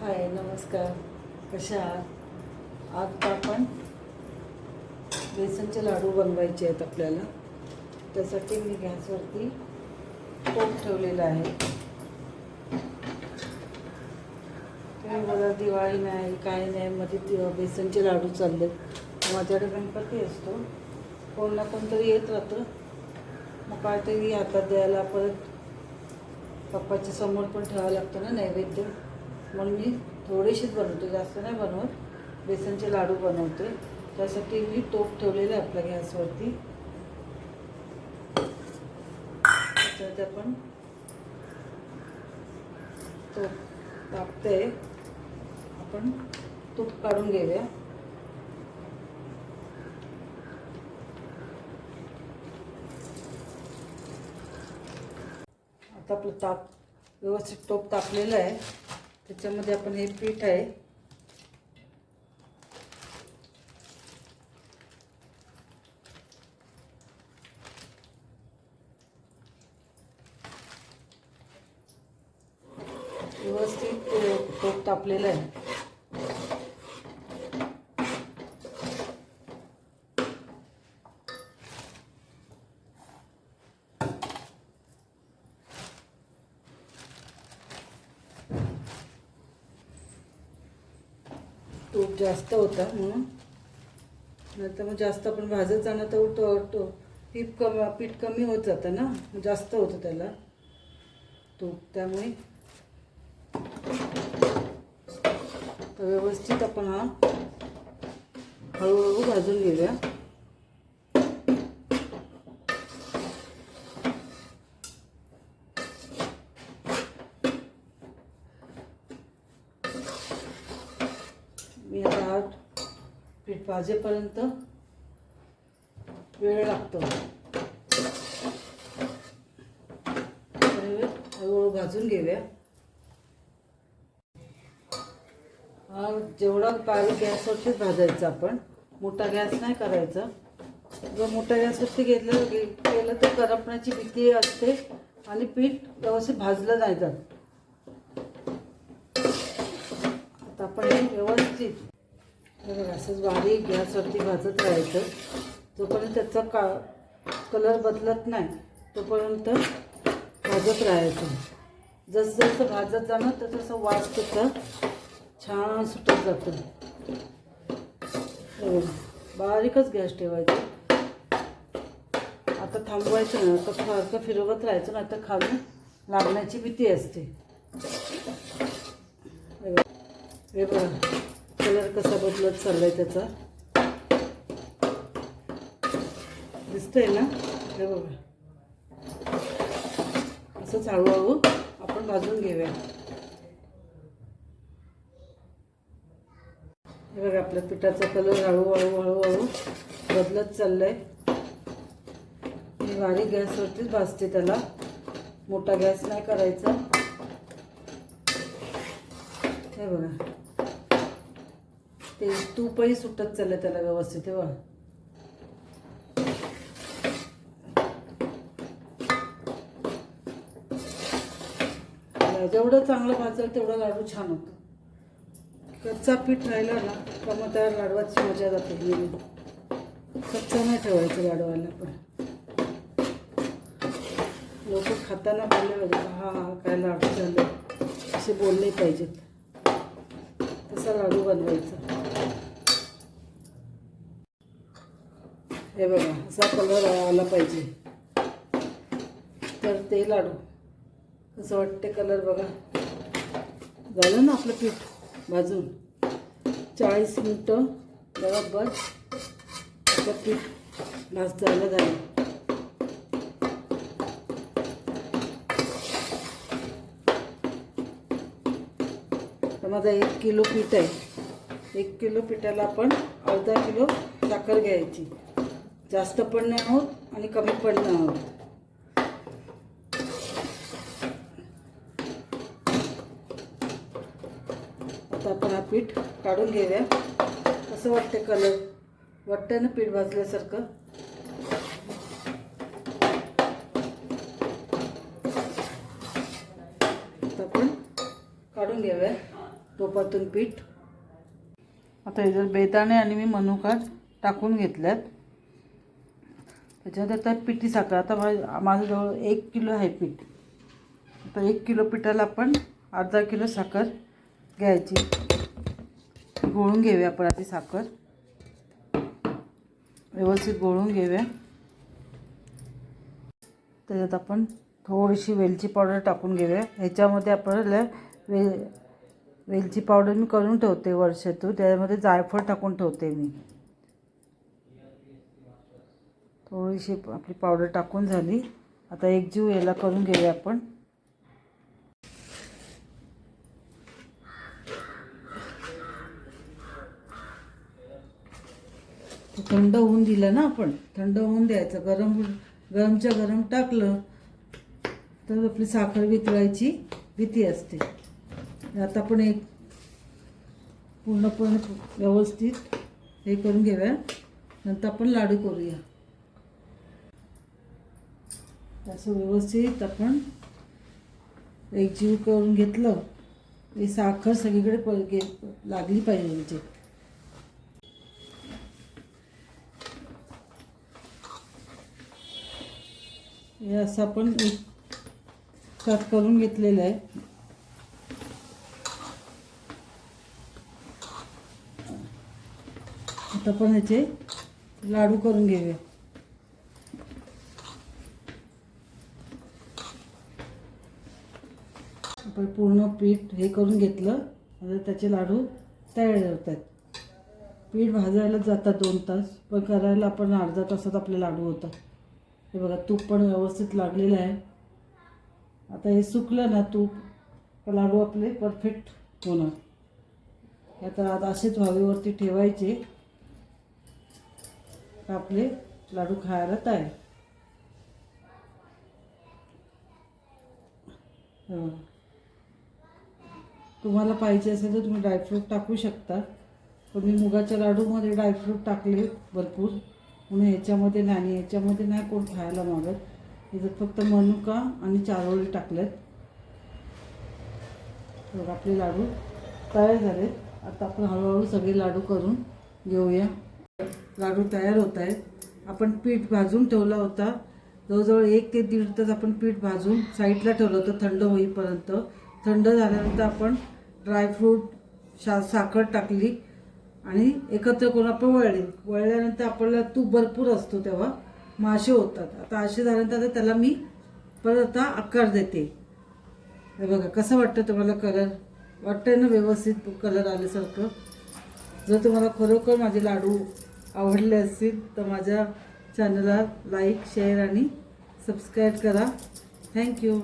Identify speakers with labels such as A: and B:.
A: हाय नमस्कार. कशा आहात? आता आपण बेसनचे लाडू बनवायचे आहेत आपल्याला. त्यासाठी मी गॅसवरती पोट ठेवलेला आहे. तुम्ही बोला दिवाळी नाही काय नाही मध्ये बेसनचे लाडू चालले माझ्याकडे गणपती असतो. कोण ना कोणतरी येत राहतं. मग काहीतरी हातात द्यायला परत पप्पाच्या समोर पण ठेवावं लागतं ना नैवेद्य. म्हणून मी थोडेसेच बनवते जास्त नाही बनवत. बेसनचे लाडू बनवते. त्यासाठी मी तोप ठेवलेलं आहे आपल्या गॅसवरती. त्याच्यात आपण तोप तापते आपण तूप काढून घेऊया. आता आपलं ताप व्यवस्थित टोप तापलेलं आहे. त्याच्यामध्ये आपण हे पीठ आहे. व्यवस्थित तो टोप तापलेलं आहे. तूप जास्त होता म्हणून. नंतर मग जास्त आपण भाजत जाणं तर तो तो पीठ कमी पीठ कमी होत जातं ना जास्त होतं त्याला. तूप त्यामुळे. तर व्यवस्थित आपण हा हळूहळू भाजून घेऊया मी आता हा पीठ भाजेपर्यंत वेळ लागतो. हळूहळू भाजून घेऊया. जेवढा पाणी गॅसवरतीच भाजायचा आपण मोठा गॅस नाही करायचा. जर मोठ्या गॅसवरती घेतलं केलं तर करपण्याची भीती असते आणि पीठ व्यवस्थित भाजलं नाही जात. आता आपण व्यवस्थित बघा, असंच बारीक गॅसवरती भाजत राहायचं. जोपर्यंत त्याचा का कलर बदलत नाही तोपर्यंत भाजत राहायचं. जसं जसं भाजत जाणं तसं वास त्याचा छान सुटत जातं. हो, बारीकच गॅस ठेवायचा. आता थांबवायचं ना आता सारखं फिरवत राहायचं ना तर खाली लागण्याची भीती असते. हे बघा. कलर कसा बदलत चाललाय त्याचा? दिसतंय ना? हे बघा. असंच हळूहळू आपण भाजून घेऊया. हे बघा आपल्या पिठाचा कलर हळूहळू हळूहळू बदलत चाललाय. मी बारीक गॅसवरतीच भाजते त्याला. मोठा गॅस नाही करायचा. हे बघा. ते तूपही सुटत चाललंय त्याला व्यवस्थित हे बघा. जेवढं चांगलं भाजलं तेवढं लाडू छान होतो. कच्चा पीठ राहिला ना तर मग त्या लाडवाची मजा जाते कच्चा नाही ठेवायचं लाडवायला पण. लोक खाताना बोलले पाहिजे हा हा काय लाडू झाले. असे बोलले पाहिजेत. तसा लाडू बनवायचा. हे बघा असा कलर आला पाहिजे. तर ते लाडू. कसं वाटते कलर बघा. झालं ना आपलं पीठ भाजून. चाळीस मिनटं बरोबर आपलं पीठ भाजतायला झालं. तर माझा एक किलो पीठ आहे. एक किलो पिठाला आपण अर्धा किलो साखर घ्यायची. जास्त पण नाही आहोत आणि कमी पण नाही आहोत आता आपण हा पीठ काढून घेऊया. कसं वाटते कलर वाटतं ना पीठ भाजल्यासारखं? आता आपण काढून घेऊया टोपातून पीठ. आता हे जर बेदाणे आणि मी मनुका टाकून घेतल्यात त्याच्यानंतर त्या पिठी साखर आता मा- माझ्याजवळ एक किलो आहे पीठ. आता एक किलो पिठाला आपण अर्धा किलो साखर घ्यायची. गोळून घेऊया आपण आधी साखर. व्यवस्थित गोळून घेऊया. त्याच्यात आपण थोडीशी वेलची पावडर टाकून घेऊया. ह्याच्यामध्ये आपल्याला वे वेलची पावडर मी करून ठेवते वर्षातून. त्याच्यामध्ये जायफळ टाकून ठेवते मी. थोडीशी आपली पावडर टाकून झाली. आता एक जीव याला करून घेऊया आपण. थंड होऊन दिलं ना आपण. थंड होऊन द्यायचं. गरम गरमच्या गरम टाकलं तर आपली साखर वितळायची भीती असते. आता आपण एक पूर्णपणे व्यवस्थित हे करून घेऊया. नंतर आपण लाडू करूया. असं व्यवस्थित आपण एकजीव करून घेतलं. हे साखर सगळीकडे प गे लागली पाहिजे म्हणजे. हे असं आपण एक साथ करून घेतलेलं आहे. आता आपण ह्याचे लाडू करून घेऊया. आपण पूर्ण पीठ हे करून घेतलं. आता त्याचे लाडू तयार होत आहेत पीठ भाजायला जातात दोन तास पण करायला आपण अर्धा तासात आपले लाडू होतात. हे बघा तूप पण व्यवस्थित लागलेलं आहे. आता हे सुकलं ना तूप लाडू आपले परफेक्ट होणार. आता आता असेच व्हावीवरती ठेवायचे. आपले लाडू खायला तयार. हे. तुम्हाला पाहिजे असेल तर तुम्ही ड्रायफ्रूट टाकू शकता. पण मी मुगाच्या लाडूमध्ये ड्रायफ्रूट टाकले भरपूर. म्हणून ह्याच्यामध्ये नाही याच्यामध्ये ह्याच्यामध्ये नाही कोण खायला मागत. इथं फक्त मनुका आणि चारोळी टाकल्यात तर आपले लाडू तयार झाले. आता आपण हळूहळू सगळे लाडू करून घेऊया. लाडू तयार होत आहेत. आपण पीठ भाजून ठेवला होता. जवळजवळ एक ते दीड तास आपण पीठ भाजून साईडला ठेवलं होतं. थंड होईपर्यंत. थंड झाल्यानंतर आपण ड्रायफ्रूट शा साखर टाकली आणि एकत्र करून आपण वळले. वळल्यानंतर आपल्याला तूप भरपूर असतो तेव्हा मासे होतात. आता असे झाल्यानंतर आता त्याला मी परत आता आकार देते. हे बघा कसं वाटतं तुम्हाला कलर वाटतंय ना व्यवस्थित कलर आल्यासारखं? जर तुम्हाला खरोखर माझे लाडू आवडले असतील तर माझ्या चॅनलला लाईक शेअर आणि सबस्क्राईब करा. Thank you